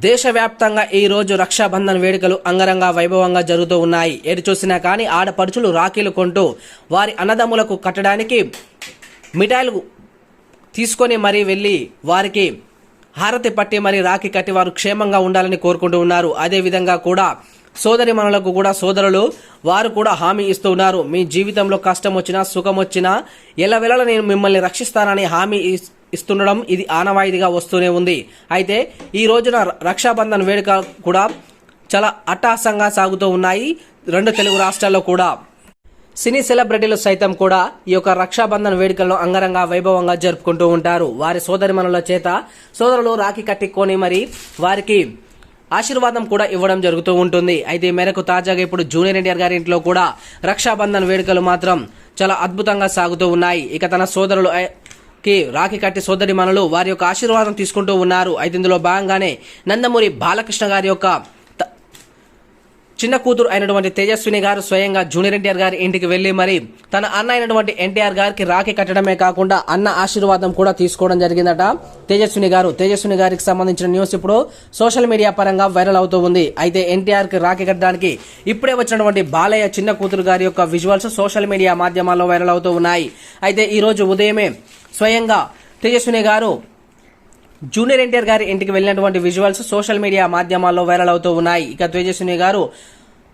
దేశవ్యాప్తంగా ఈ రోజు రక్షాబంధన్ వేడుకలు అంగరంగ వైభవంగా జరుగుతూ ఉన్నాయి. ఎటు చూసినా కానీ ఆడపడుచులు రాఖీలు కొంటూ వారి అన్నదమ్ములకు కట్టడానికి మిఠాయిలు తీసుకొని మరీ వెళ్ళి వారికి హారతి పట్టి మరి రాఖీ కట్టి వారు క్షేమంగా ఉండాలని కోరుకుంటూ ఉన్నారు. అదేవిధంగా కూడా సోదరి మనులకు కూడా సోదరులు వారు కూడా హామీ ఇస్తూ ఉన్నారు. మీ జీవితంలో కష్టం వచ్చినా సుఖం వచ్చినా ఎల్లవెల్లలా నేను మిమ్మల్ని రక్షిస్తానని హామీ ఇస్- ఇస్తుండడం ఇది ఆనవాయిదిగా వస్తూనే ఉంది. అయితే ఈ రోజున రక్షాబంధన్ వేడుక కూడా చాలా అట్టహాసంగా సాగుతూ ఉన్నాయి రెండు తెలుగు రాష్ట్రాల్లో కూడా. సినీ సెలబ్రిటీలు సైతం కూడా ఈ యొక్క రక్షాబంధన్ వేడుకలను అంగరంగ వైభవంగా జరుపుకుంటూ ఉంటారు. వారి సోదరిమణుల చేత సోదరులు రాఖీ కట్టుకొని మరి వారికి ఆశీర్వాదం కూడా ఇవ్వడం జరుగుతూ ఉంటుంది. అయితే మేరకు తాజాగా ఇప్పుడు జూనియర్ ఎన్టీఆర్ గారి ఇంట్లో కూడా రక్షాబంధన్ వేడుకలు మాత్రం చాలా అద్భుతంగా సాగుతూ ఉన్నాయి. ఇక తన సోదరులు కి రాఖీ కట్టి సోదరి మనలు వారి యొక్క ఆశీర్వాదం తీసుకుంటూ ఉన్నారు. అయితే ఇందులో భాగంగానే నందమూరి బాలకృష్ణ గారి యొక్క చిన్న కూతురు అయినటువంటి తేజస్విని గారు స్వయంగా జూనియర్ ఎన్టీఆర్ గారి ఇంటికి వెళ్ళి మరి తన అన్న అయినటువంటి ఎన్టీఆర్ గారికి రాఖీ కట్టడమే కాకుండా అన్న ఆశీర్వాదం కూడా తీసుకోవడం జరిగిందట. తేజస్విని గారు తేజస్విని గారికి సంబంధించిన న్యూస్ ఇప్పుడు సోషల్ మీడియా పరంగా వైరల్ అవుతూ ఉంది. అయితే ఎన్టీఆర్కి రాఖీ కట్టడానికి ఇప్పుడే వచ్చినటువంటి బాలయ్య చిన్న కూతురు గారి యొక్క విజువల్స్ సోషల్ మీడియా మాధ్యమాల్లో వైరల్ అవుతూ ఉన్నాయి. అయితే ఈ రోజు ఉదయమే స్వయంగా తేజస్విని గారు జూనియర్ ఎన్టీఆర్ గారి ఇంటికి వెళ్ళినటువంటి విజువల్స్ సోషల్ మీడియా మాధ్యమాల్లో వైరల్ అవుతూ ఉన్నాయి. ఇక తేజస్విని గారు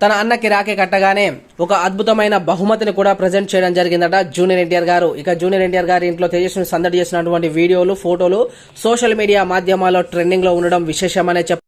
తన అన్నకి రాకే కట్టగానే ఒక అద్భుతమైన బహుమతిని కూడా ప్రజెంట్ చేయడం జరిగిందట జూనియర్ ఎన్టీఆర్ గారు. ఇక జూనియర్ ఎన్టీఆర్ గారి ఇంట్లో తేజస్విని సందడి చేసినటువంటి వీడియోలు ఫోటోలు సోషల్ మీడియా మాధ్యమాల్లో ట్రెండింగ్లో ఉండడం విశేషమనే చెప్ప